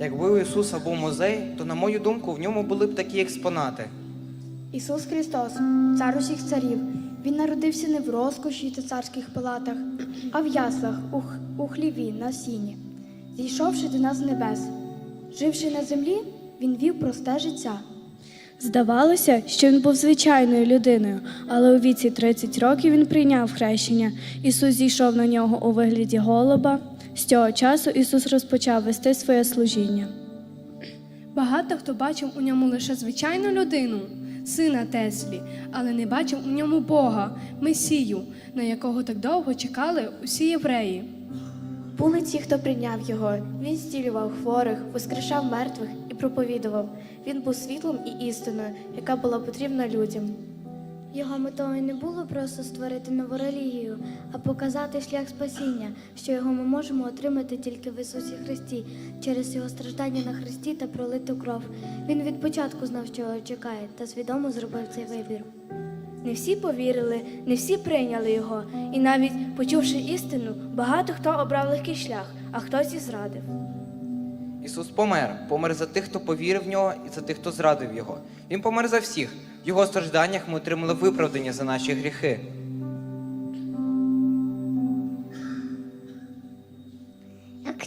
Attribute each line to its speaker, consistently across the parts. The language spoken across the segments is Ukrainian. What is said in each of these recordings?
Speaker 1: Якби у Ісуса був музей, то, на мою думку, в ньому були б такі експонати.
Speaker 2: Ісус Христос, цар усіх царів. Він народився не в розкоші та царських палатах, а в яслах, у, х- у хліві, на сіні. Зійшовши до нас з небес, живши на землі, він вів просте життя.
Speaker 3: Здавалося, що він був звичайною людиною, але у віці 30 років він прийняв хрещення. Ісус зійшов на нього у вигляді голуба. З цього часу Ісус розпочав вести своє служіння.
Speaker 4: Багато хто бачив у ньому лише звичайну людину, сина Теслі, але не бачив у ньому Бога, Месію, на якого так довго чекали усі євреї.
Speaker 2: Були ті, хто прийняв його. Він зцілював хворих, воскрешав мертвих і проповідував. Він був світлом і істиною, яка була потрібна людям.
Speaker 5: Його метою не було просто створити нову релігію, а показати шлях спасіння, що його ми можемо отримати тільки в Ісусі Христі через його страждання на Христі та пролиту кров. Він від початку знав, що його чекає, та свідомо зробив цей вибір.
Speaker 2: Не всі повірили, не всі прийняли його, і навіть почувши істину, багато хто обрав легкий шлях, а хтось і зрадив.
Speaker 1: Ісус помер, помер за тих, хто повірив в нього, і за тих, хто зрадив його. Він помер за всіх. В його стражданнях ми отримали виправдання за наші гріхи.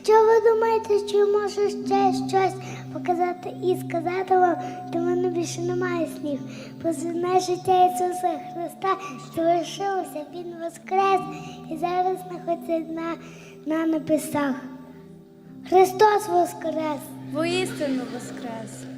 Speaker 6: Якщо ви думаєте, що я можу ще щось показати і сказати вам, то в мене більше немає слів. Позивне життя Ісуса Христа залишилося, Він воскрес і зараз знаходиться на, на небесах. Христос воскрес!
Speaker 5: Воістину воскрес!